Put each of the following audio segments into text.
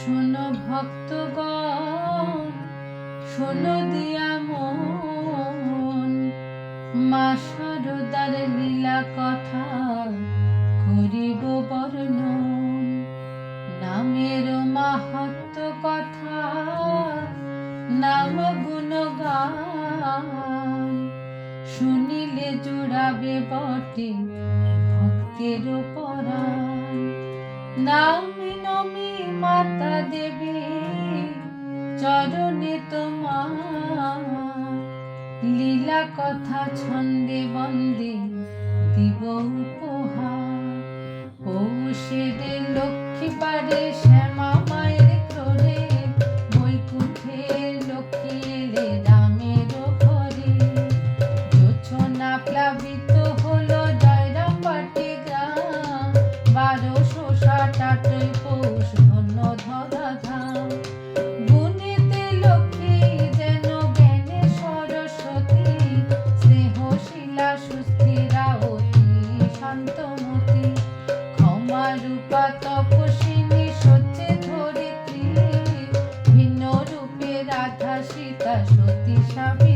শোনো ভক্তগণ, শোনো দিয়া মন। মা শারদার লীলা কথা করিব বর্ণন। নামের মাহাত্ম কথা, নাম গুণগান। শুনিলে জুড়াবে বটে ভক্তের পরাণ। নামি নমি মাতা দেবী চরণে তোমার লীলা কথা ছন্দে বন্দে দিব রূপা ভিন্ন রূপে সীতা সতী সাবিত্রী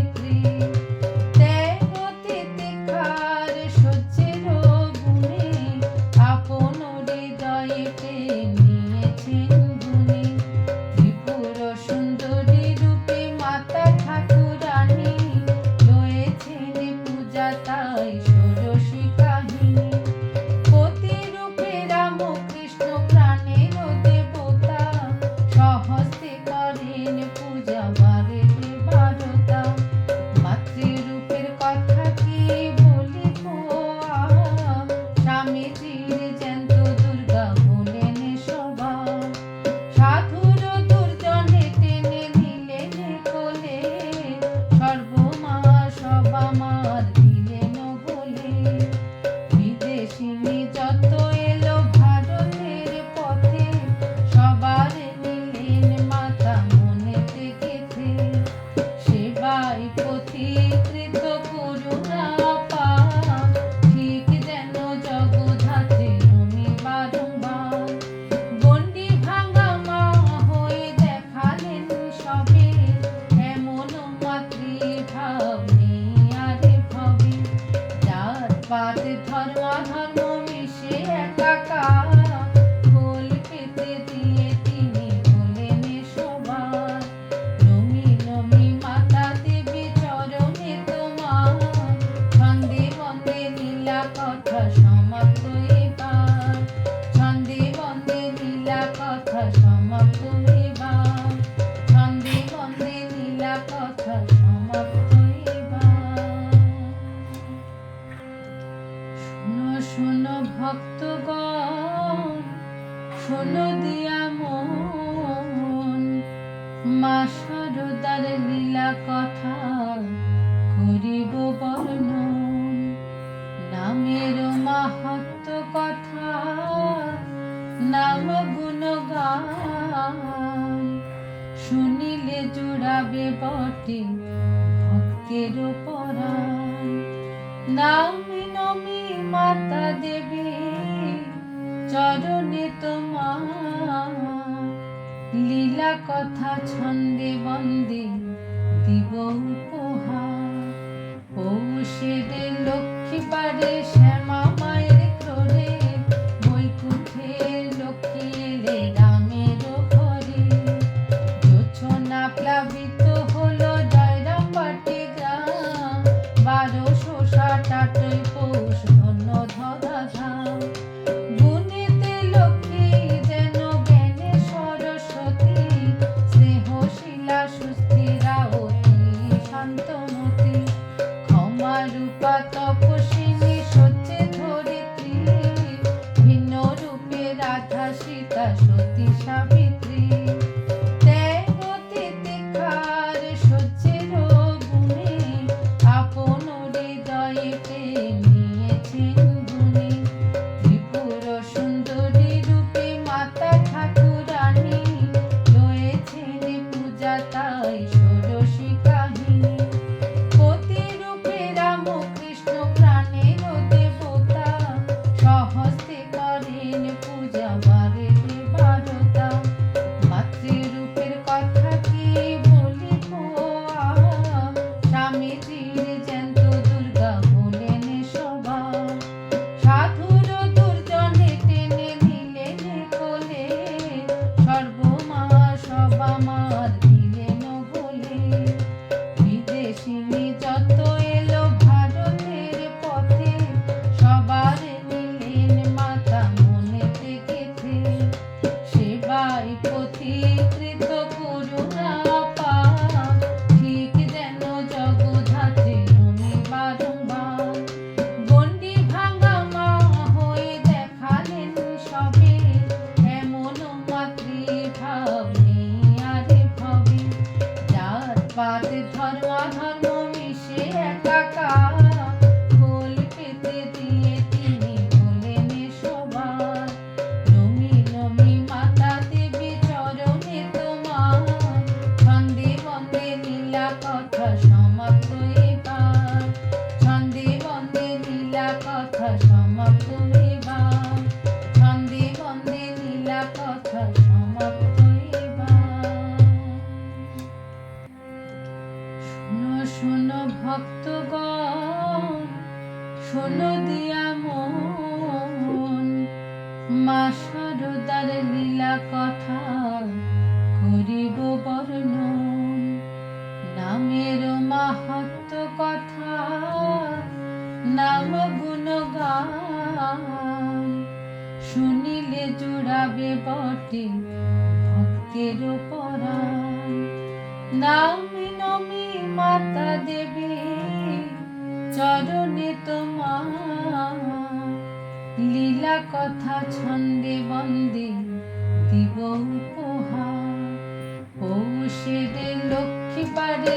জাত পাত ধর্মাধর্ম মিশে একাকার। গোল পেতে দিয়ে তিনি বলেন সবার নমি নমি মাতা দেবী চরণে তোমার। লীলা কথা শোনো ভক্তগণ, শোনো দিয়া মন। মা শারদার লীলা কথা করিব বর্ণন। নামের মাহাত্ম কথা, নাম গুণ গুণগান। শুনিলে জুড়াবে বটে ভক্তের পরাণ। নামি নমি মাতা দেবী, চরণে তোমার লীলা কথা ছন্দে বন্দে দিব উপহার। পৌষের লক্ষ্মী পারে শ্যামা মায়ের ক্রোড়ে বৈকুণ্ঠে লক্ষ্মী এলে রামের ঘরে। জোছনা প্লাবিত হলো জয়রাম বাটি গ্রাম, বারোশো ষাট আটই রূপা তপস্বিনী সত্যে ধরিত্রী। ভিন্ন রূপে রাধা সীতা সতী সাবিত্রী 遇见 তুমি সে একাকার। শোনো ভক্ত শোনো দিয়া মন। মা সরদার লীলা কথা করিব বর্ণন। নামের মাহাত্ম কথা, নাম গুণ গুণগান শুনিলে জুড়াবে বটে ভক্তের পরা নাম মাতা দেবী চরণে তোমার লীলা কথা ছন্দে বন্দে দিব উপহার। পৌষে দে লক্ষ্মী পারে